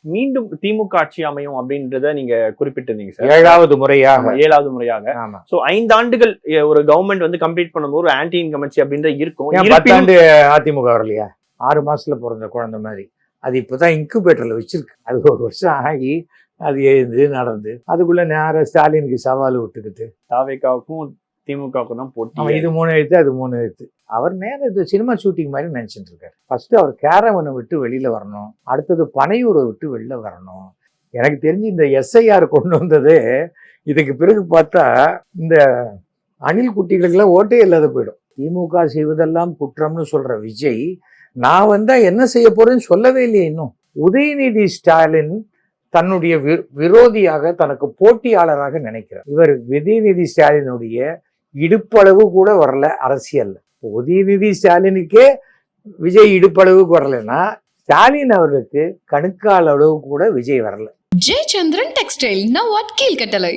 மீண்டும் திமுக ஆட்சி அமையும் அப்படின்றத நீங்க குறிப்பிட்டிருந்தீங்க சார். ஏழாவது முறையாக. ஏழாவது முறையாக. சோ ஐந்து ஆண்டுகள் ஒரு கவர்மெண்ட் வந்து கம்ப்ளீட் பண்ணும்போது ஒரு ஆன்டி இன்கமன்சி அப்படின்றது இருக்கும். பத்தாண்டு அதிமுக வரலையா? ஆறு மாசத்துல பிறந்த குழந்தை மாதிரி. அது இப்பதான் இன்குபேட்டர்ல வச்சிருக்கு. அது ஒரு வருஷம் ஆகி அது எழுந்து நடந்து. அதுக்குள்ள நேர ஸ்டாலினுக்கு சவால் விட்டுக்கிட்டு. தாவேக்காவுக்கும் திமுகவுக்கு தான் போட்டி இது மூணு எழுத்து அது மூணு எழுத்து. அவர் நேரம் இது சினிமா ஷூட்டிங் மாதிரி நினைச்சிட்டு இருக்காரு. ஃபர்ஸ்ட் அவர் கேரவனை விட்டு வெளியில வரணும். அடுத்தது பனையூரை விட்டு வெளில வரணும். எனக்கு தெரிஞ்சு இந்த எஸ்ஐஆர் கொண்டு வந்தது இதுக்கு பிறகு பார்த்தா இந்த அணில் குட்டிகளுக்கெல்லாம் ஓட்டே இல்லாத போயிடும். திமுக செய்வதெல்லாம் குற்றம்னு சொல்ற விஜய் நான் வந்தா என்ன செய்ய போறேன்னு சொல்லவே இல்லையே இன்னும். உதயநிதி ஸ்டாலின் தன்னுடைய விரோதியாக தனக்கு போட்டியாளராக நினைக்கிறார். இவர் உதயநிதி ஸ்டாலினுடைய இடுப்பளவு கூட வரல அரசியல் உதயநிதி ஸ்டாலினுக்கே விஜய் இடுப்பளவுக்கு வரலைன்னா ஸ்டாலின் அவர்களுக்கு கணுக்கால் அளவு கூட விஜய் வரல. Jayachandran textile. Now at Keelkattalai.